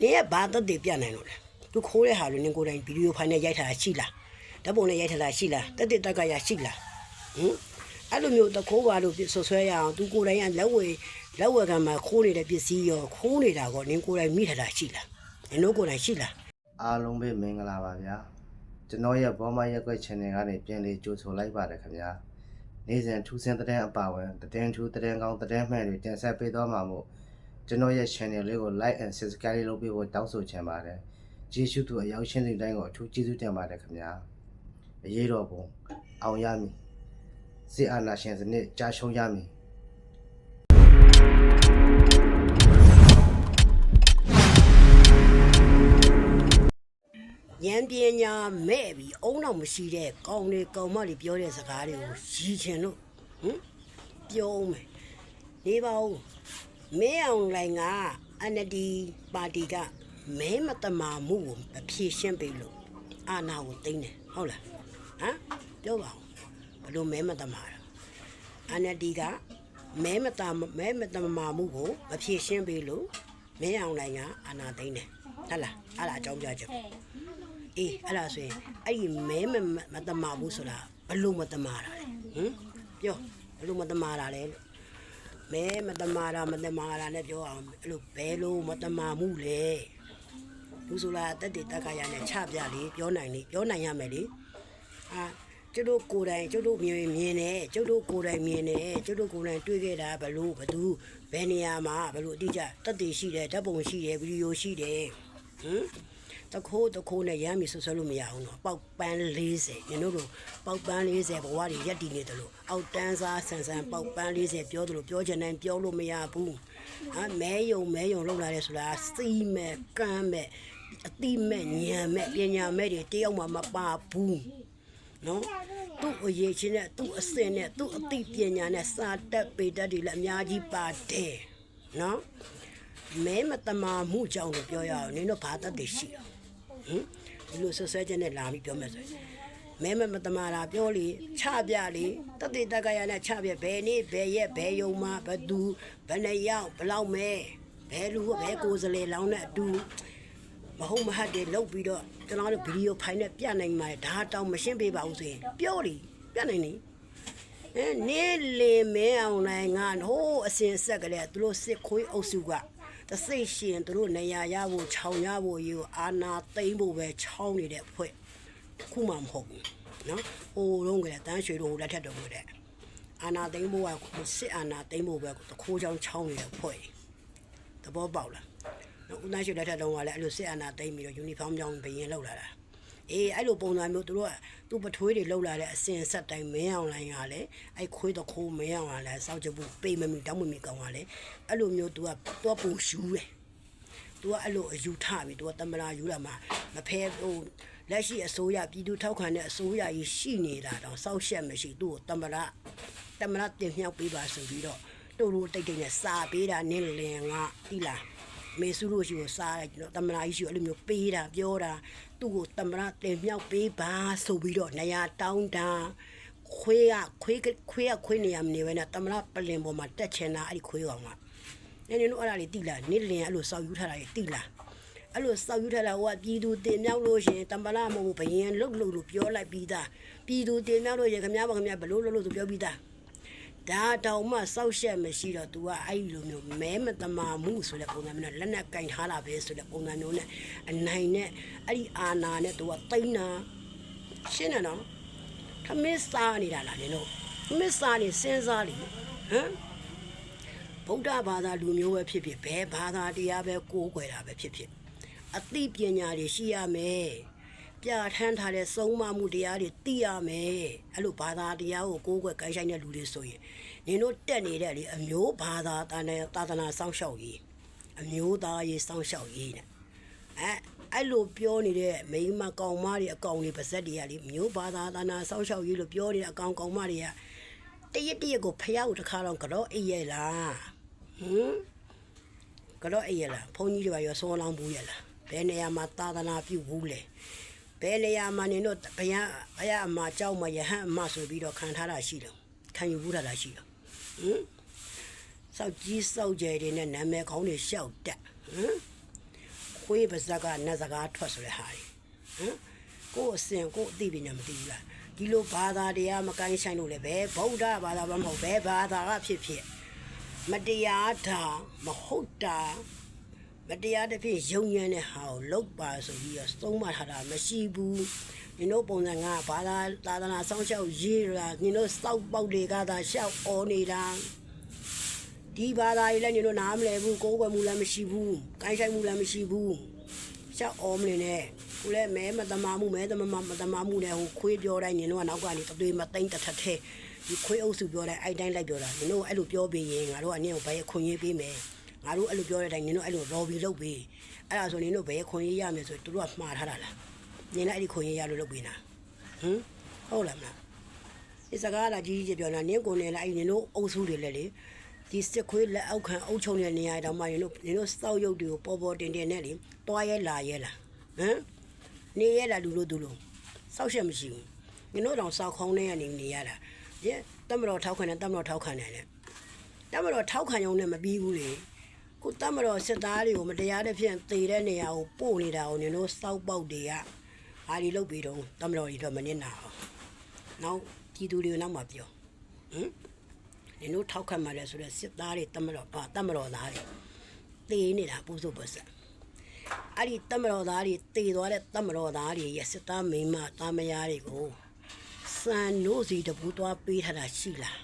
နင်ကဘာသက်သေပြနိုင်လို့လဲသူခိုးတဲ့ဟာလို့နင်ကိုယ်တိုင်ဗီဒီယိုဖိုင်နဲ့ရိုက်ထားတာရှိလားဓာတ်ပုံနဲ့ရိုက်ထားတာရှိလားတက်တက်တက်ကရရှိလားဟင်အဲ့လိုမျိုးတခိုးပါလို့ဆွဆွဲရအောင်သူကိုယ်တိုင်ကလက်ဝဲလက်ဝဲကမှာခိုးနေတဲ့ပစ္စည်းရောခိုးနေတာကောနင်ကိုယ်တိုင်မိထားတာရှိလားနင်တို့ကိုယ်တိုင်ရှိလားအားလုံးပဲမင်္ဂလာပါဗျာကျွန်တော်ရဲ့ဘောမရက်ကွက် channel ကနေပြန်လေးကြိုဆိုလိုက်ပါတယ်ခင်ဗျာနေ့စဉ်ထူးဆန်းတဲ့အပါဝင်တဲ့ထူးတဲ့ကောင်းတဲ့မှန်တွေတင်ဆက်ပေးသွားမှာမို့ ကျွန်တော်ရဲ့ channel လေးကို like and subscribe လုပ်ပေးဖို့တောင်းဆိုချင်ပါတယ်ကျေးဇူးတူအရောက်ရှင်းတဲ့တိုင်းကိုအထူးကျေးဇူးတင်ပါတယ်ခင်ဗျာအရေးတော်ပုံအောင်ရမည်စစ်အာဏာရှင်စနစ်ကြာရှုံးရမည်ဉာဏ်ပညာမဲ့ပြီးအုံတော့မရှိတဲ့ကောင်းတွေကောင်းမတွေပြောတဲ့စကားတွေကိုရည်ချင်လို့ဟင်ပြောအောင်မယ်နေပါဦး မင်းအောင်လိုင်ကအန်ဒီပါတီကမဲမတမာမှုကိုမဖြေရှင်းပေးလို့အာနာကိုသိမ်းတယ်ဟုတ်လားဟမ်ပြောပါဦးဘလို့မဲမတမာတာအန်ဒီကမဲမတမဲမတမာမှုကိုမဖြေရှင်းပေးလို့မင်းအောင်လိုင်ကအာနာသိမ်းတယ်ဟုတ်လားအဲ့ဒါအကြောင်းပြချက်အေးအဲ့ဒါဆိုရင်အဲ့ဒီမဲမမတမာဘူးဆိုတာဘလို့မတမာတာလဲဟမ်ပြောဘလို့မတမာတာလဲလို့ မဲမတမာတာမတမာတာနဲ့ပြောအောင်အဲ့လိုဘယ်လိုမတမာမှုလဲလူဆိုလာတက်တက်တက်ကရနဲ့ချပြလေပြောနိုင်လေပြောနိုင်ရမယ်လေအာကျတို့ကိုယ်တိုင်ကျတို့မြင်မြင်နေကျတို့ကိုယ်တိုင်မြင်နေကျတို့ကိုယ်တိုင်တွေ့ခဲ့တာဘလို့ဘသူဘယ်နေရာမှာဘလို့အတိအကျတက်တည်ရှိတယ်ဓာတ်ပုံရှိတယ်ဗီဒီယိုရှိတယ်ဟမ် တခိုးတခိုးနဲ့ရမ်းပြီးဆွဆွဲလို့မရအောင်တော့ပေါက်ပန်း40ညတို့တို့ပေါက်ပန်း40ဘဝတွေရက်တည်နေတယ်လို့အောက်တန်းစားဆန်ဆန်ပေါက်ပန်း40ပြောတယ်လို့ပြောချင်တယ်ပြောလို့မရဘူးဟာမဲယုံမဲယုံလောက်လာတယ်ဆိုတာစီးမဲ့ကမ်းမဲ့အတိမဲ့ညံမဲ့ပညာမဲ့တွေတယောက်မှမပါဘူးနော်သူ့အရေးချင်းနဲ့သူ့အစင်နဲ့သူ့အသိပညာနဲ့စာတက်ပေတက်တွေလည်းအများကြီးပါတယ်နော်မဲမတမာမှုကြောင့်လို့ပြောရအောင်နင်တို့ဘာတတ်သိရှိအောင် ဟင်ဒီလိုဆွဆွဲချက်နဲ့လာပြီးပြောမယ်ဆိုရင်မဲမမတမာတာပြောလေချပြလေတတိတက္ကရာနဲ့ချပြဘယ်နေ့ဘယ်ရက်ဘယ်ယုံမှာဘသူဘယ်နှစ်ယောက်ဘယ်လောက်မဲဘယ်လူဘယ်ကိုယ်စလေလောင်းနဲ့အတူမဟုတ်မဟတ်တွေလုတ်ပြီးတော့ကျွန်တော်တို့ဗီဒီယိုဖိုင်နဲ့ပြနိုင်မှာဒါတောင်မရှင်းပေးပါဘူးဆိုရင်ပြောလေပြနိုင်နေအဲနေလေမဲအောင်နိုင်ငါဟိုးအစင်ဆက်ကလေးသူတို့စစ်ခွေးအုပ်စုက တစိတ်ရှင်သူတို့နေရာရဖို့ခြောင်ရဖို့ရေကိုအာနာသိမ့်ဖို့ပဲခြောင်းနေတဲ့ဖွဲ့တစ်ခုမှမဟုတ်ဘူးနော်ဟိုလုံးကလည်းတန်းရွှေတို့ဟိုလက်ထက်တော်ကိုတဲ့အာနာသိမ့်ဖို့ကစစ်အာနာသိမ့်ဖို့ပဲတခိုးချောင်းခြောင်းနေတဲ့ဖွဲ့သဘောပေါက်လားနော်ဦးသားရွှေလက်ထက်တော်ကလည်းအဲ့လိုစစ်အာနာသိမ့်ပြီးတော့ယူနီဖောင်းပြောင်းဘယင်လောက်လာတာ အေးအဲ့လိုပုံစံမျိုးသူတို့ကသူ့ပထွေးတွေလှုပ်လာတဲ့အစင်ဆက်တိုင်းမင်းအောင်လိုင်းကလည်းအဲ့ခွေးတခိုးမင်းအောင်ကလည်းစောက်ချဘူးပေးမမီတောင်းမမီကောင်းကလည်းအဲ့လိုမျိုးသူကသူကပုံရှူးတယ်သူကအဲ့လိုအယူထပြီးသူကတမလာယူလာမှာမဖဲဟိုလက်ရှိအစိုးရပြည်သူထောက်ခံတဲ့အစိုးရကြီးရှိနေတာတော့စောက်ရှက်မရှိသူ့ကိုတမလာတမလာတင်မြောက်ပေးပါဆိုပြီးတော့တို့တို့တိတ်တိတ်နဲ့စာပေးတာနင်းလင်ကတိလားမေစုလို့ရှိကိုစားလိုက်ကျွန်တော်တမလာကြီးရှိကိုအဲ့လိုမျိုးပေးတာပြောတာသူ့ကိုတမလာတင်မြောက်ပေးပါဆိုပြီးတော့နေရာတောင်းတာခွေးကခွေးကခွေးကခွေးနေရမနေပဲနဲ့တမလာပလင်ပေါ်မှာတက်ချင်တာအဲ့ဒီခွေးကောင်ကနေနေတို့အဲ့ဒါလေးတိလားနေလင်အဲ့လိုစောက်ယူထားတာလေးတိလားအဲ့လိုစောက်ယူထားတာဟိုကပြည်သူတင်မြောက်လို့ရှရင်တမ္ပလာမဟုတ်ဘူးဘယင်လုတ်လုတ်လို့ပြောလိုက်ပြီးသားပြည်သူတင်မြောက်လို့ရခင်ဗျားပါခင်ဗျားဘလို့လို့လို့သူပြောပြီးသား ဒါတောင်မှစောက်ရှက်မရှိတော့ तू ကအဲ့ဒီလိုမျိုးမဲမတမာမှုဆိုတဲ့ပုံစံမျိုးနဲ့လက်နဲ့ကင်ထားတာပဲဆိုတဲ့ပုံစံမျိုးနဲ့အနိုင်နဲ့အဲ့ဒီအာနာနဲ့ तू ကတိန်းတာရှင်းတယ်နော်ခမစ်စားနေတာလားနင်တို့ခမစ်စားနေစဉ်းစားလိဟမ်ဗုဒ္ဓဘာသာလူမျိုးပဲဖြစ်ဖြစ်ဘယ်ဘာသာတရားပဲကိုးကွယ်တာပဲဖြစ်ဖြစ်အသိပညာတွေရှိရမယ် ပြဋ္ဌာန်းထားတဲ့စုံမမှုတရားတွေသိရမယ်အဲ့လိုဘာသာတရားကိုကိုးကွယ်ကိုင်းဆိုင်တဲ့လူတွေဆိုရင်နင်တို့တက်နေတဲ့လေအမျိုးဘာသာတာနဲ့သာသနာစောင့်ရှောက်ရေးအမျိုးသားရေးစောင့်ရှောက်ရေးနဲ့အဲအဲ့လိုပြောနေတဲ့မိန်းမကောင်မတွေအကောင်တွေပါဇက်တွေကလေမျိုးဘာသာသာနာစောင့်ရှောက်ရေးလို့ပြောနေတဲ့အကောင်ကောင်မတွေကတရက်တရက်ကိုဖျားကိုတစ်ခါတော့ကတော့အိပ်ရဲ့လားဟမ်ကတော့အိပ်ရဲ့လားဘုန်းကြီးတွေပါရောဆောင်းလောင်းဘူးရဲ့လားဘယ်နေရာမှာသာသနာပြုဘူးလဲ ဘယ်နေရာမှာနင်တို့ဘုရားဘုရားအမကြောက်မယဟန်အမဆိုပြီးတော့ခံထားတာရှိတယ်ခံယူဘူးတာလားရှိတယ်ဟမ်စောက်ကြီးစောက်ကြဲတွေနဲ့နာမည်ကောင်းတွေရှောက်တက်ဟမ်ခွေးပါဇက်ကနတ်စကားထွက်ဆိုတဲ့ဟာတွေဟမ်ကိုယ်အစင်ကိုယ်အသိပညာမသိဘူးလားဒီလိုဘာသာတရားမကိုင်းဆိုင်လို့လည်းပဲဗုဒ္ဓဘာသာမဟုတ်ပဲဘာသာကဖြစ်ဖြစ်မတရားတာမဟုတ်တာ မတရားတစ်ဖြစ်ယုံညံ့တဲ့ဟာကိုလောက်ပါဆိုပြီးတော့သုံးမထားတာမရှိဘူးညီတို့ပုံစံကဘာသာသာသနာစောင့်ရှောက်ရေးတာညီတို့စောက်ပေါက်တွေကသာရှောက်អော်နေတာဒီဘာသာရေးလည်းညတို့နားမလဲဘူးကိုယ်ကွယ်မှုလည်းမရှိဘူးကိုင်းဆိုင်မှုလည်းမရှိဘူးရှောက်အောမနေနဲ့ကိုလည်းမဲမတမာမှုမဲတမမမတမာမှုနဲ့ဟိုခွေးပြောတိုင်းညတို့ကနောက်ကနေတသွေးမသိမ့်တစ်ထက်ထဲဒီခွေးအုပ်စုပြောတိုင်းအဲ့တိုင်းလိုက်ပြောတာညတို့အဲ့လိုပြောပြီးရင်ငါတို့ကနင့်ကိုဘယ်ခွင့်ရေးပေးမယ် ငါတို့အဲ့လိုပြောတဲ့အတိုင်းညတို့အဲ့လိုရော်ဘီလုပ်ပြီးအဲ့ဒါဆိုရင်တို့ဘယ်ခွင့်ရေးရမယ်ဆိုသူတို့ကမှားထားတာလားညနေအဲ့ဒီခွင့်ရေးရလို့လုပ်ပြီးနာဟမ်ဟုတ်လားမလားဒီစကားလာကြီးကြီးပြောတာနင့်ကိုနေလိုက်ညတို့အုပ်စုတွေလည်းလေဒီစစ်ခွေးလက်အောက်ခံအုပ်ချုံတဲ့နေရာတောင်မှရင်တို့ရင်တို့စောက်ရုပ်တွေကိုပေါ်ပေါ်တင်တင်နဲ့လေတွားရဲလာရဲလာဟမ်နေရဲလာလူလို့သူလို့စောက်ချက်မရှိဘူးရင်တို့တောင်စောက်ခေါင်းနဲ့ကနေနေရတာဒီတမတော်ထောက်ခံတယ်တမတော်ထောက်ခံတယ်လေတမတော်ထောက်ခံရုံနဲ့မပြီးဘူးလေ ခုတမတော်စစ်သားတွေကိုမတရားတဲ့ဖြင့်တေတဲ့နေရာကိုပို့နေတာကိုနင်တို့စောက်ပေါက်တွေကဟာဒီလုတ်ပြီးတော့တမတော်တွေတော့မနစ်နာအောင်နောက်ပြည်သူတွေကိုနောက်မှပြောဟမ်နင်တို့ထောက်ခံမှလဲဆိုတော့စစ်သားတွေတမတော်ပါတမတော်သားတွေတေးနေတာပူစုပဆက်အဲ့ဒီတမတော်သားတွေတေးသွားတဲ့တမတော်သားတွေရဲ့စစ်သားမိန်းမသားမယားတွေကိုစံနိုးစီတပူသွားပေးထားတာရှိလား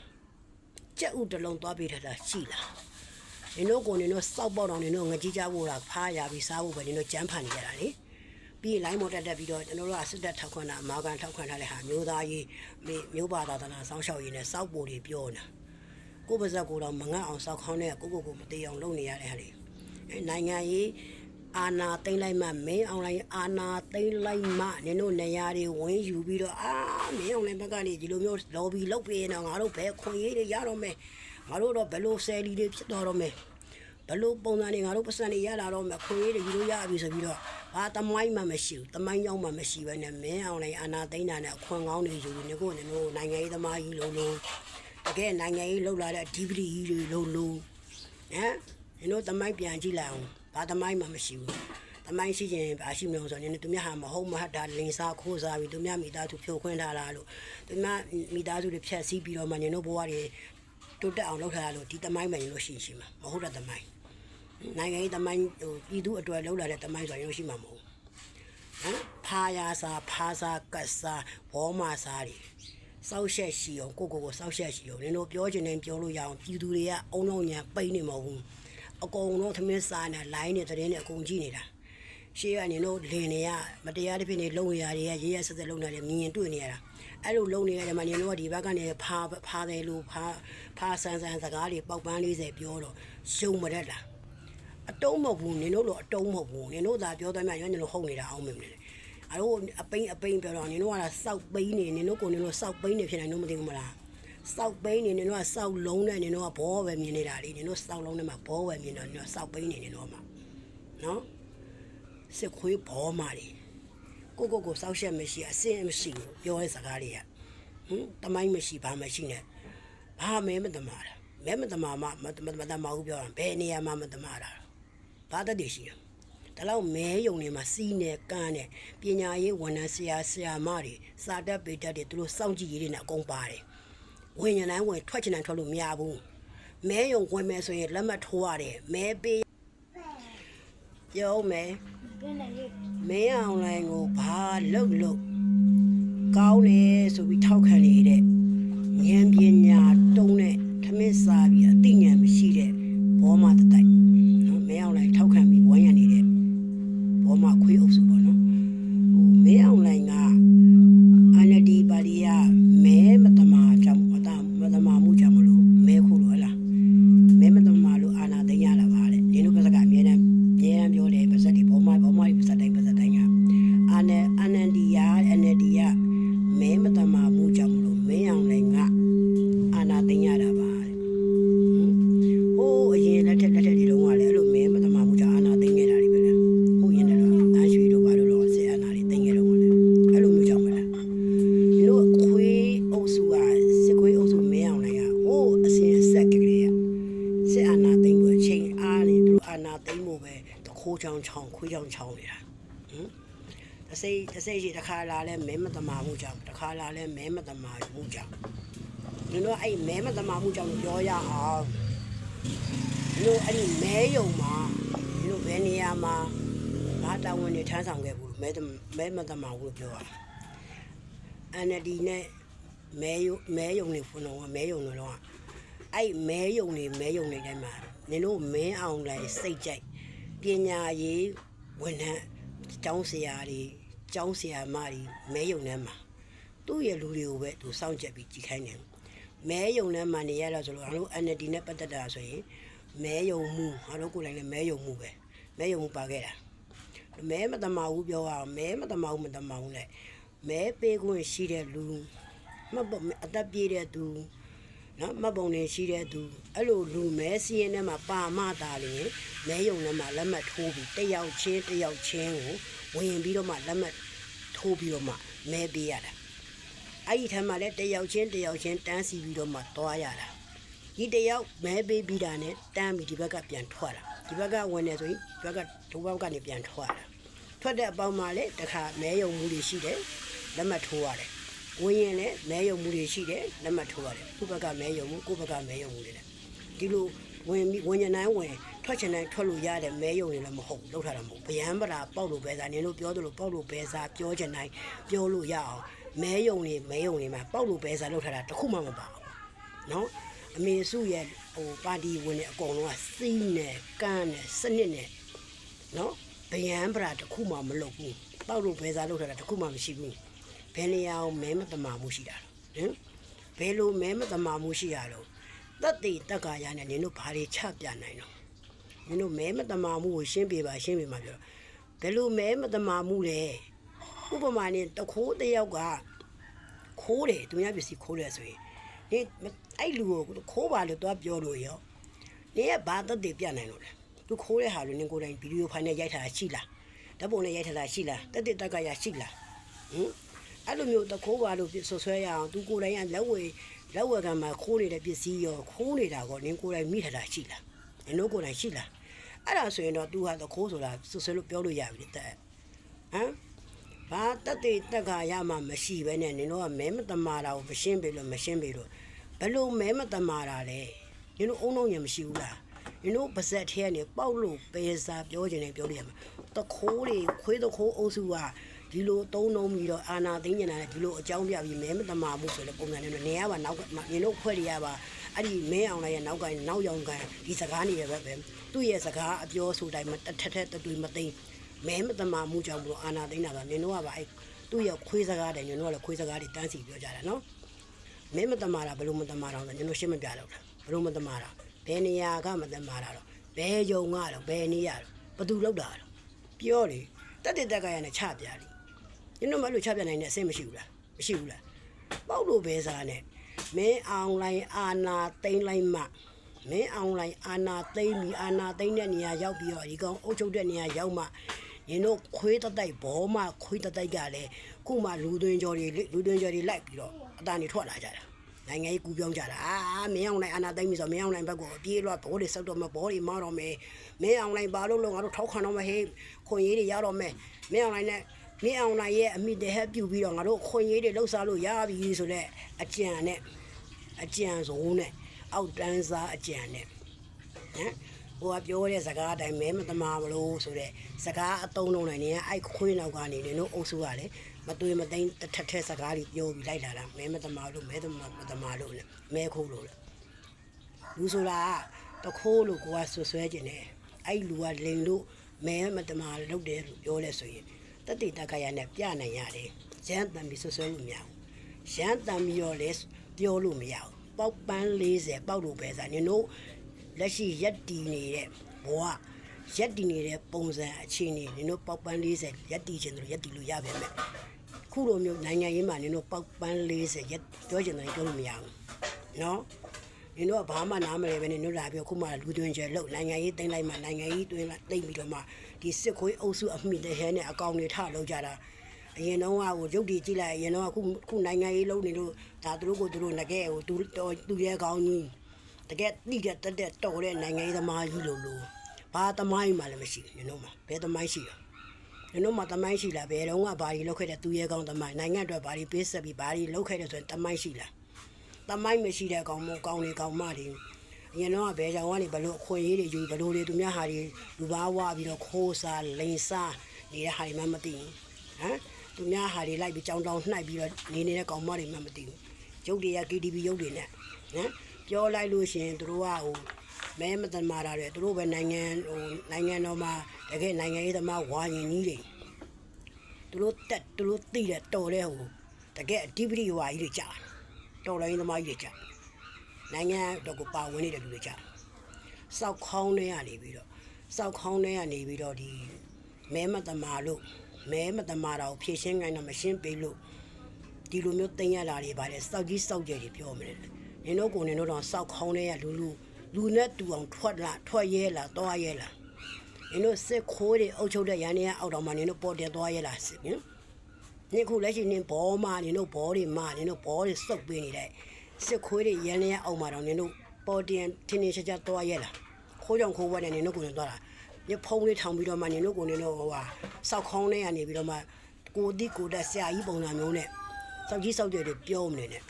ကြက်ဥတစ်လုံးသွားပေးထားတာရှိလား နင်တို့ကိုနင်တို့စောက်ပေါက်တော့နင်တို့ငကြီးကြဖို့လားဖားရပြီးစားဖို့ပဲနင်တို့ကြမ်းဖန်နေကြတာလေပြီးရင်လိုင်းမော်တက်တက်ပြီးတော့ကျွန်တော်တို့ကစစ်တပ်ထောက်ခွင့်တာအမာကန်ထောက်ခွင့်ထားတဲ့ဟာမျိုးသားရေးမျိုးဘာသာသနာစောင့်ရှောက်ရေးနဲ့စောက်ပိုတွေပြောနေတာကိုယ်ပါဇက်ကိုတော့မငတ်အောင်စောက်ခေါင်းနဲ့ကိုကိုကိုမသေးအောင်လုပ်နေရတဲ့ဟာလေအဲနိုင်ငံရေးအာနာသိမ့်လိုက်မှမင်းအောင်လိုင်းအာနာသိမ့်လိုက်မှနင်တို့နေရာတွေဝင်ယူပြီးတော့အာမင်းအောင်လိုင်းဘက်ကနေဒီလိုမျိုး lobby လုပ်ပြီးရင်တော့ငါတို့ဘယ်ခွင့်ရေးတွေရတော့မယ် ငါတို့တော့ဘယ်လိုဆယ်လီတွေဖြစ်သွားတော့မယ်ဘယ်လိုပုံစံတွေငါတို့ပတ်စံတွေရလာတော့မယ်ခွင့်ရေးတွေယူလို့ရပြီဆိုပြီးတော့ဘာတမိုင်းမှမရှိဘူးတမိုင်းကြောင်းမှမရှိဘဲနဲ့မင်းအောင်လိုင်းအာနာသိမ့်တာနဲ့အခွင့်ကောင်းတွေယူနေကိုနင်တို့နိုင်ငံရေးသမားကြီးလုံးလုံးတကယ်နိုင်ငံရေးလှုပ်လာတဲ့ဒီဂရီကြီးတွေလှုပ်လို့ဟမ်နင်တို့တမိုင်းပြန်ကြည့်လိုက်အောင်ဘာတမိုင်းမှမရှိဘူးတမိုင်းရှိခြင်းဘာရှိမလို့ဆိုတော့နင်တို့သူများဟာမဟုတ်မဟုတ်တာလင်စားခိုးစားပြီးသူများမိသားစုဖြိုခွင်းထားတာလို့သူများမိသားစုတွေဖြတ်စည်းပြီးတော့မှနင်တို့ဘဝတွေ တိုးတက်အောင်လုပ်ထားတာလို့ဒီတမိုင်းမှနင်တို့ရှိရှိမှာမဟုတ်တဲ့တမိုင်းနိုင်ငံရေးတမိုင်းဟိုပြည်သူအတွက်လှုပ်လာတဲ့တမိုင်းဆိုရင်ရှိမှာမဟုတ်ဟမ်ဖာယာစာဖာစာကတ်စာဘောမာစာတွေစောက်ရှက်ရှိအောင်ကိုကိုကိုစောက်ရှက်ရှိအောင်နင်တို့ပြောချင်တယ်ပြောလို့ရအောင်ပြည်သူတွေကအုံလုံးညာပိတ်နေမဟုတ်ဘူးအကုန်လုံးသမင်းစားနေလိုင်းနေတဲ့နဲ့အကုန်ကြည့်နေတာရှေ့ကနင်တို့လင်နေရမတရားတစ်ဖြစ်နေလုံရတွေကရေးရဆက်ဆက်လုံနေတယ်မြင်တွေ့နေရတာ အဲ့လိုလုံနေရတယ်မှာနင်တို့ကဒီဘက်ကနေဖာဖာတယ်လို့ဖာဖာဆန်းဆန်းစကားတွေပေါက်ပန်း40ပြောတော့ရှုံမတတ်လားအတုံးမဟုတ်ဘူးနင်တို့လိုအတုံးမဟုတ်ဘူးနင်တို့သာပြောသွားမှရွံ့နင်တို့ဟုတ်နေတာအောင်မင်းလေအတို့အပိန်အပိန်ပြောတော့နင်တို့ကစောက်ပိန်နေနင်တို့ကိုနင်တို့စောက်ပိန်နေဖြစ်နေလို့မသိဘူးမလားစောက်ပိန်နေနင်တို့ကစောက်လုံးနဲ့နင်တို့ကဘောပဲမြင်နေတာလေနင်တို့စောက်လုံးနဲ့မှဘောပဲမြင်တော့နင်တို့စောက်ပိန်နေနင်တို့မှနော်စစ်ခွေးဘောမာတွေ ကိုကိုကိုစောက်ရှက်မရှိအစင်မရှိဘူးပြောတဲ့စကားတွေကဟင်တမိုင်းမရှိဘာမရှိနဲ့ဘာမဲမတမာတာမဲမတမာမမတမတမာဘူးပြောတာဘယ်နေရာမှမတမာတာဘာတတ်တည်ရှိလဲဒါလောက်မဲယုံနေမှာစီးနေကန်းနေပညာရေးဝန်ထမ်းဆရာဆရာမတွေစာတက်ပေတက်တွေသူတို့စောင့်ကြည့်ရေးတွေနဲ့အကုန်ပါတယ်ဝင်ရတိုင်းဝင်ထွက်ချင်တိုင်းထွက်လို့မရဘူးမဲယုံဝင်မယ်ဆိုရင်လက်မှတ်ထိုးရတယ်မဲပေးပြောမယ် ပြန်နေလေမဲအောင်လိုင်းကိုဘာလုတ်လုတ်ကောင်းတယ်ဆိုပြီးထောက်ခံနေတဲ့ဉာဏ်ပညာတုံးတဲ့ထမင်းစားပြီးအသိဉာဏ်မရှိတဲ့ဘောမတတိုက် ခွေးချောင်းချောင်းနေတာဟမ်တစိတစိရှိတစ်ခါလာလဲမဲမတမာမှုကြောင့်တစ်ခါလာလဲမဲမတမာမှုကြောင့်နင်တို့အဲ့မဲမတမာမှုကြောင့်ပြောရအောင်နင်တို့အဲ့ဒီမဲယုံမှာနင်တို့ဘယ်နေရာမှာဘာတာဝန်တွေထမ်းဆောင်ခဲ့ဘူးမဲမဲမတမာဘူးပြောရ NLD နဲ့မဲယုံမဲယုံနေဖွင့်တော့မဲယုံနေတော့အဲ့မဲယုံနေမဲယုံနေတိုင်းမှာနင်တို့မင်းအောင်လိုက်စိတ်ကြိုက်ပညာရေး ဝန်ထမ်းကျောင်းဆရာတွေကျောင်းဆရာမတွေမဲယုံထဲမှာသူ့ရဲ့လူတွေကိုပဲသူစောင့်ကြက်ပြီးကြည်ခိုင်းတယ်မဲယုံထဲမှာနေရတော့ဆိုလို့အားလုံး NLD နဲ့ပတ်သက်တာဆိုရင်မဲယုံမှုအားလုံးကိုယ်တိုင်လည်းမဲယုံမှုပဲမဲယုံမှုပါခဲ့တာမဲမတမဘူးပြောရအောင်မဲမတမဘူးမတမဘူးလေမဲပေးခွင့်ရှိတဲ့လူမတ်ပုံအသက်ပြည့်တဲ့သူ နော်မတ်ပုံနေရှိတဲ့သူအဲ့လိုလူမဲစီရင်ထဲမှာပါမတာလျင်မဲယုံထဲမှာလက်မှတ်ထိုးပြီးတစ်ယောက်ချင်းတစ်ယောက်ချင်းကိုဝင်ပြီးတော့မှလက်မှတ်ထိုးပြီးတော့မှမဲပေးရတာအဲ့ဒီထဲမှာလည်းတစ်ယောက်ချင်းတစ်ယောက်ချင်းတန်းစီပြီးတော့မှသွားရတာဒီတယောက်မဲပေးပြီးတာနဲ့တန်းပြီးဒီဘက်ကပြန်ထွက်လာဒီဘက်ကဝင်နေဆိုရင်ဒီဘက်ကဒုဘက်ကနေပြန်ထွက်လာထွက်တဲ့အပေါင်းမှာလည်းတခါမဲယုံမှုတွေရှိတယ်လက်မှတ်ထိုးရတယ် ဝင်ရင်လည်းမဲယုံမှုတွေရှိတယ်လက်မှတ်ထိုးရတယ်ခုဘက်ကမဲယုံမှုကိုယ့်ဘက်ကမဲယုံမှုတွေလည်းဒီလိုဝင်ပြီးဝင်ညနိုင်ဝင်ထွက်ချင်တိုင်းထွက်လို့ရတယ်မဲယုံတွေလည်းမဟုတ်လောက်ထားတာမဟုတ်ဗျံပရာပေါက်လို့ပဲစားနင်တို့ပြောသလိုပေါက်လို့ပဲစားပြောချင်တိုင်းပြောလို့ရအောင်မဲယုံတွေမဲယုံတွေမှာပေါက်လို့ပဲစားလောက်ထားတာတစ်ခုမှမပါဘူးနော်အမေစုရဲ့ဟိုပါတီဝင်နေအကုန်လုံးကစီးနဲ့ကန်းနဲ့စနစ်နဲ့နော်ဗျံပရာတစ်ခုမှမလုပ်ဘူးတောက်လို့ဘယ်စားလုပ်ထားတာတစ်ခုမှမရှိဘူး ဘယ်နေရာအောင်မဲမတမာမှုရှိတာလဲဟင်ဘယ်လိုမဲမတမာမှုရှိရတော့တက်တိတက်ကာရနဲ့နင်တို့ဘာတွေချပြနိုင်တော့နင်တို့မဲမတမာမှုကိုရှင်းပြပါရှင်းပြမှာပြောဘယ်လိုမဲမတမာမှုလဲဥပမာနဲ့တခိုးတစ်ယောက်ကခိုးတယ်သူများပစ္စည်းခိုးတယ်ဆိုရင်နေအဲ့လူကိုခိုးပါလို့သွားပြောလို့ရောနေကဘာသက်တည်ပြနိုင်လို့လဲသူခိုးတဲ့ဟာလို့နင်ကိုယ်တိုင်ဗီဒီယိုဖိုင်နဲ့ရိုက်ထားတာရှိလားဓာတ်ပုံနဲ့ရိုက်ထားတာရှိလားတက်တက်တက်ကရရှိလားဟင် အဲ့လိုမျိုးတခိုးပါလို့ဆွဆွဲရအောင်သူကိုယ်တိုင်ကလက်ဝဲလက်ဝဲကမှာခိုးနေတဲ့ပစ္စည်းရောခိုးနေတာကောနင်ကိုယ်တိုင်မိထားတာရှိလားနင်တို့ကိုယ်တိုင်ရှိလားအဲ့ဒါဆိုရင်တော့ तू ဟာတခိုးဆိုတာဆွဆွဲလို့ပြောလို့ရပြီတဲ့ဟမ်ဘာတက်တဲ့တက်ကရမှမရှိပဲနဲ့နင်တို့ကမဲမတမာတာကိုမရှင်းပေလို့မရှင်းပေလို့ဘလို့မဲမတမာတာလဲနင်တို့အုံလုံးရင်မရှိဘူးလားနင်တို့ပါဇက်ထဲကနေပေါက်လို့ပဲစားပြောချင်တယ်ပြောလို့ရမှာတခိုးတွေခွေးတခိုးအုပ်စုက ဒီလိုသုံးလုံးပြီးတော့အာနာသိညင်တာဒီလိုအကြောင်းပြပြီးမဲမတမာမှုဆိုတဲ့ပုံစံနဲ့နေရပါနောက်ကနင်တို့ခွဲရရပါအဲ့ဒီမင်းအောင်လိုက်ရဲ့နောက်ကနောက်ရောင်ကန်ဒီစကားနေရပဲပဲသူ့ရဲ့စကားအပြောဆိုတိုင်းမတထက်ထက်တူမသိမဲမတမာမှုကြောင့်ဘလို့အာနာသိနေတာပါနင်တို့ကပါအဲ့သူ့ရဲ့ခွေးစကားတယ်နင်တို့ကလည်းခွေးစကားတွေတန်းစီပြောကြတာနော်မင်းမတမာတာဘယ်လိုမတမာတာလဲကျွန်တော်ရှင်းမပြတော့လားဘယ်လိုမတမာတာဘယ်နေရာကမတမာတာတော့ဘယ်ယုံကတော့ဘယ်နေရာတော့ဘသူလောက်တာတော့ပြောလေတက်တက်တက်ကရနဲ့ချပြလိ ကျွန်တော်မလို့ချပြနိုင်တဲ့အဆင့်မရှိဘူးလားမရှိဘူးလားပေါက်လို့ပဲစားနဲ့မင်းအောင်လိုင်းအာနာသိမ့်လိုက်မှမင်းအောင်လိုင်းအာနာသိမ့်ပြီးအာနာသိမ့်တဲ့နေရာရောက်ပြီးတော့ဒီကောင်အုပ်ချုပ်တဲ့နေရာရောက်မှညင်တို့ခွေးတတိုက်ဘောမခွေးတတိုက်ကလည်းခုမှလူသွင်းကြော်တွေလူသွင်းကြော်တွေလိုက်ပြီးတော့အတန်တွေထွက်လာကြတာနိုင်ငံရေးကူပြောင်းကြတာအာမင်းအောင်လိုက်အနာသိမ့်ပြီဆိုမင်းအောင်လိုက်ဘက်ကိုအပြေးလွှတ်ဘောတွေစောက်တော့မဘောတွေမောတော့မယ်မင်းအောင်လိုက်ဘာလို့လို့ငါတို့ထောက်ခံတော့မဟေးခွန်ရေးတွေရတော့မယ်မင်းအောင်လိုက်နဲ့ မင်းအောင်လိုက်ရဲ့အမိတဟက်ပြူပြီးတော့ငါတို့ခွန်ရေးတွေလှုပ်ရှားလို့ရပြီဆိုတော့အကြံနဲ့အကြံဆုံးနဲ့အောက်တန်းစားအကြံနဲ့ဟမ်ဟိုကပြောတဲ့စကားအတိုင်းမဲမတမာမလို့ဆိုတဲ့စကားအတုံးလုံးနဲ့နေအဲ့ခွေးနောက်ကနေနေတို့အုပ်စုကလည်းမသွေးမသိမ်းတစ်ထက်ထက်စကားတွေပြောပြီးလိုက်လာတာမဲမတမာလို့မဲတမာမတမာလို့လေမဲခိုးလို့လေလူဆိုတာတခိုးလို့ကိုကဆွဆွဲခြင်းနဲ့အဲ့လူကလိန်လို့မဲမတမာလုပ်တယ်လို့ပြောလဲဆိုရင် တတိတက္ကရာနဲ့ပြနိုင်ရတယ်ရမ်းတန်ပြီးဆွဆွဲလို့မရဘူးရမ်းတန်ပြီးတော့လဲပြောလို့မရဘူးပေါက်ပန်း40ပေါက်လို့ပဲစားနင်တို့လက်ရှိရက်တီနေတဲ့ဘဝရက်တီနေတဲ့ပုံစံအခြေအနေနင်တို့ပေါက်ပန်း40ရက်တီချင်တယ်ရက်တီလို့ရပါမယ်ခုလိုမျိုးနိုင်ငံရေးမှာနင်တို့ပေါက်ပန်း40ရက်ပြောချင်တယ်ပြောလို့မရဘူးနော်နင်တို့ကဘာမှနားမလဲပဲနင်တို့လာပြီးခုမှလူသွင်းကျဲလို့နိုင်ငံရေးတင်လိုက်မှနိုင်ငံရေးတွင်းလိုက်တိတ်ပြီးတော့မှ ဒီစစ်ခွေးအုပ်စုအမိတဲ့ဟဲနဲ့အကောင်တွေထလောက်ကြတာအရင်တော့ကဟိုရုပ်တည်ကြည့်လိုက်အရင်တော့ကခုခုနိုင်ငံရေးလုံးနေလို့ဒါသူတို့ကိုသူတို့ငကဲဟိုသူသူရဲကောင်းကြီးတကယ်တိတဲ့တက်တဲ့တော်တဲ့နိုင်ငံရေးသမားကြီးလို့လို့ဘာသမိုင်းမှလည်းမရှိဘူးနင်တို့မှာဘယ်သမိုင်းရှိရောနင်တို့မှာသမိုင်းရှိလားဘယ်တော့ကဘာကြီးလောက်ခဲ့တဲ့သူရဲကောင်းသမိုင်းနိုင်ငံအတွက်ဘာကြီးပေးဆက်ပြီးဘာကြီးလောက်ခဲ့တဲ့ဆိုရင်သမိုင်းရှိလားသမိုင်းမရှိတဲ့ကောင်မကောင်းနေကောင်မတွေ အရင်တော့ဘယ်ကြောင်ကနေဘလို့အခွင့်အရေးတွေယူဘလို့တွေသူများဟာတွေလူဘာဝပြီးတော့ခိုးစားလိန်စားနေတဲ့ဟာတွေမှမသိဘူးဟမ်သူများဟာတွေလိုက်ပြီးကြောင်တောင်နှိုက်ပြီးတော့နေနေတဲ့ကောင်မတွေမှမသိဘူးရုပ်တွေက KTV ရုပ်တွေနဲ့ဟမ်ပြောလိုက်လို့ရှိရင်သူတို့ကဟိုမဲမတမာတာတွေသူတို့ပဲနိုင်ငံဟိုနိုင်ငံတော်မှာတကယ်နိုင်ငံရေးသမားဝါရင်ကြီးတွေသူတို့တက်သူတို့သိတဲ့တော်တဲ့ဟိုတကယ်အဓိပတိဝါကြီးတွေကြာတော်လိုင်းသမားကြီးတွေကြာ နိုင်ငံတော့ကိုပါဝင်နေတဲ့လူတွေကြာစောက်ခေါင်းတွေကနေပြီးတော့စောက်ခေါင်းတွေကနေပြီးတော့ဒီမဲမတမာလို့မဲမတမာတာကိုဖြည့်ရှင်းနိုင်တော့မရှင်းပေးလို့ဒီလိုမျိုးတင်ရတာတွေပါတယ်စောက်ကြီးစောက်ကြယ်တွေပြောမလဲနင်တို့ကိုနင်တို့တော့စောက်ခေါင်းတွေကလူလူလူနဲ့တူအောင်ထွက်လာထွက်ရဲလာသွားရဲလာနင်တို့စစ်ခိုးတွေအုပ်ချုပ်တဲ့ရန်နေရအောက်တော်မှာနင်တို့ပေါ်တယ်သွားရဲလာစစ်ဟင်နင်ခုလက်ရှိနင်ဘောမနင်တို့ဘောတွေမနင်တို့ဘောတွေစုပ်ပေးနေတဲ့ စစ်ခိုးတွေရန်နေရအောက်မှာတော့နင်တို့ပေါ်တယ်ထင်းထင်းရှားရှားသွားရဲလာခိုးကြောင်ခိုးဝက်နဲ့နင်တို့ကိုယ်နဲ့သွားတာညဖုံးလေးထောင်ပြီးတော့မှနင်တို့ကိုယ်နဲ့တော့ဟိုဟာစောက်ခေါင်းနဲ့ကနေပြီးတော့မှကိုတိကိုတက်ဆရာကြီးပုံစံမျိုးနဲ့စောက်ကြီးစောက်ကြတွေပြောမနေနဲ့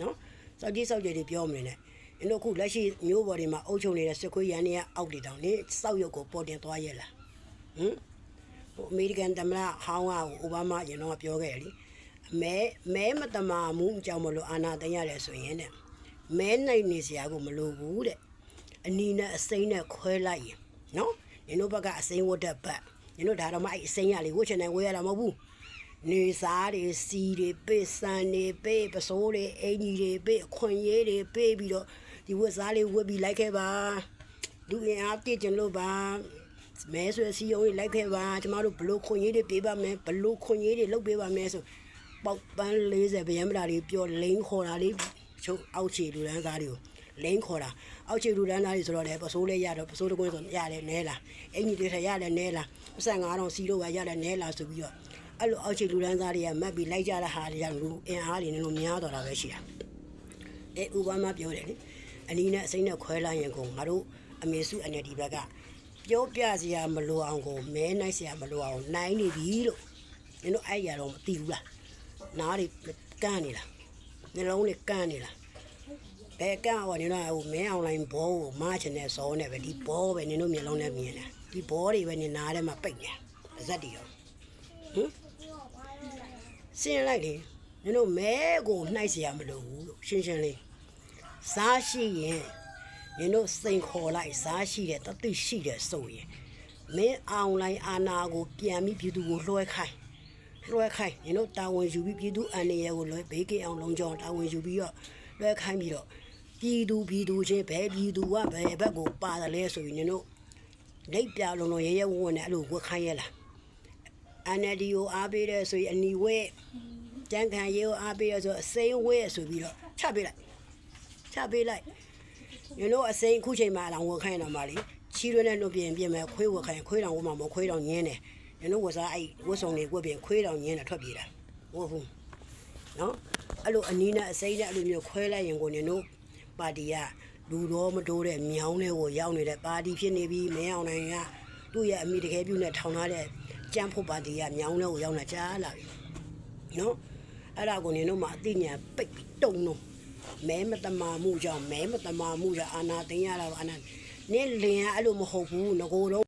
နော်စောက်ကြီးစောက်ကြတွေပြောမနေနဲ့။အဲ့တော့ခုလက်ရှိမျိုးပေါ်တွေမှာအုပ်ချုပ်နေတဲ့စစ်ခွေးရန်တွေကအောက်တွေတောင်နေစောက်ရုပ်ကိုပေါ်တင်သွားရဲ့လား။ဟမ်ဟိုအမေရိကန်သမ္မတဟောင်းကအိုဘားမားရင်တော့ပြောခဲ့တယ်လေ။ မဲမဲမတမာမှုအကြောင်းမလို့အာနာသိမ်းရတယ်ဆိုရင်တဲ့မဲနိုင်နေစရာကိုမလိုဘူးတဲ့အနီနဲ့အစိမ့်နဲ့ခွဲလိုက်ရင်နော်။နင်တို့ဘက်ကအစိမ့်ဝတ်တဲ့ဘက်နင်တို့ဒါတော့မှအဲ့အစိမ့်ရလေဝတ်ချင်တယ်ဝေးရတာမဟုတ်ဘူး။နေစားတွေစီတွေပေးစံတွေပေးပစိုးတွေအင်ကြီးတွေပေးအခွင့်ရေးတွေပေးပြီးတော့ဒီဝတ်စားလေးဝတ်ပြီးလိုက်ခဲ့ပါလူအင်အားတည်ကြလို့ပါမဲဆွဲစီယုံကြီးလိုက်ခဲ့ပါကျမတို့ဘလို့ခွင့်ရေးတွေပေးပါမယ်ဘလို့ခွင့်ရေးတွေလုပ်ပေးပါမယ်ဆို ပေါက်ပန်း40ဗျံမတာတွေပြောလိန်ခေါ်တာလေးချုပ်အောက်ခြေလူရန်သားတွေကိုလိန်ခေါ်တာအောက်ခြေလူရန်သားတွေဆိုတော့လေပစိုးလေးရတော့ပစိုးတကွင်းဆိုရတယ်နဲလားအင်ကြီးတွေထရတယ်နဲလားပတ်စံ9000စီလို့ပဲရတယ်နဲလားဆိုပြီးတော့အဲ့လိုအောက်ခြေလူတန်းသားတွေကမတ်ပြီးလိုက်ကြတဲ့ဟာတွေကလူအင်အားတွေနဲ့လို့များတော့တာပဲရှိတာအဲဥပမာပြောတယ်လေအနီးနဲ့အစိမ့်နဲ့ခွဲလိုက်ရင်ကိုငါတို့အမေစုအနေဒီဘက်ကပြောပြစရာမလိုအောင်ကိုမဲနိုင်စရာမလိုအောင်နိုင်နေပြီလို့နင်တို့အဲ့ရတော့မသိဘူးလား နားတွေကန်းနေလားနှလုံးတွေကန်းနေလားဘယ်ကန်းအောင်နင်တို့ဟိုမဲအွန်လိုင်းဘောကိုမချင်တဲ့စောနဲ့ပဲဒီဘောပဲနင်တို့မျက်လုံးနဲ့မြင်တယ်ဒီဘောတွေပဲနင်နားထဲမှာပိတ်နေပါဇက်တွေရော ဟင်စင်းလိုက်လေနင်တို့မဲကိုနှိုက်เสียမလို့ဘူးလို့ရှင်းရှင်းလေးစားရှိရင်နင်တို့စိန်ခေါ်လိုက်စားရှိတဲ့တသိရှိတဲ့ဆိုရင်မင်းအောင်လိုင်းအာနာကိုပြန်ပြီးပြည်သူကိုလွှဲခိုင်း လွှဲခိုင်းနင်တို့တာဝန်ယူပြီးပြည်သူအန်ရရဲ့ကိုလွှဲဘေးကင်းအောင်လုံးကြောင်းတာဝန်ယူပြီးတော့လွှဲခိုင်းပြီးတော့ပြည်သူပြည်သူချင်းဘယ်ပြည်သူကဘယ်ဘက်ကိုပါတယ်လဲဆိုရင်နင်တို့လက်ပြလုံးလုံးရဲရဲဝံ့ဝံ့နဲ့အဲ့လိုဝတ်ခိုင်းရလား NLD ကိုအားပေးတဲ့ဆိုရင်အနီဝဲကြံခံရေးကိုအားပေးရဆိုအစိမ့်ဝဲဆိုပြီးတော့ချပေးလိုက်ချပေးလိုက်ညတို့အစိမ့်ခုချိန်မှာလောင်ဝခိုင်းတော့မှလေချီးရွနဲ့လွတ်ပြင်ပြင်မဲ့ခွေးဝခိုင်းခွေးတောင်ဝမှာမခွေးတောင်ညင်းတယ် ညတို့ဝစားအဲ့ဝဆုံတွေကွက်ပြင်ခွေးတောင်ညင်းတယ်ထွက်ပြေးတာဟုတ်ဘူးနော်အဲ့လိုအနီးနဲ့အစိမ့်နဲ့အဲ့လိုမျိုးခွဲလိုက်ရင်ကိုညတို့ပါတီကလူတော်မတိုးတဲ့မြောင်းတွေကိုရောက်နေတဲ့ပါတီဖြစ်နေပြီးမင်းအောင်နိုင်ကသူ့ရဲ့အမိတကယ်ပြုနဲ့ထောင်ထားတဲ့ကျန်းဖို့ပါတီကမြောင်းထဲကိုရောက်လာကြားလာပြီနော်အဲ့ဒါကိုနင်တို့မှအသိဉာဏ်ပိတ်ပြီးတုံတော့မဲမတမာမှုကြောင့်မဲမတမာမှုကြောင့်အာနာသိမ်းရတာပါအာနာနင်းလင်ကအဲ့လိုမဟုတ်ဘူးငကိုတော့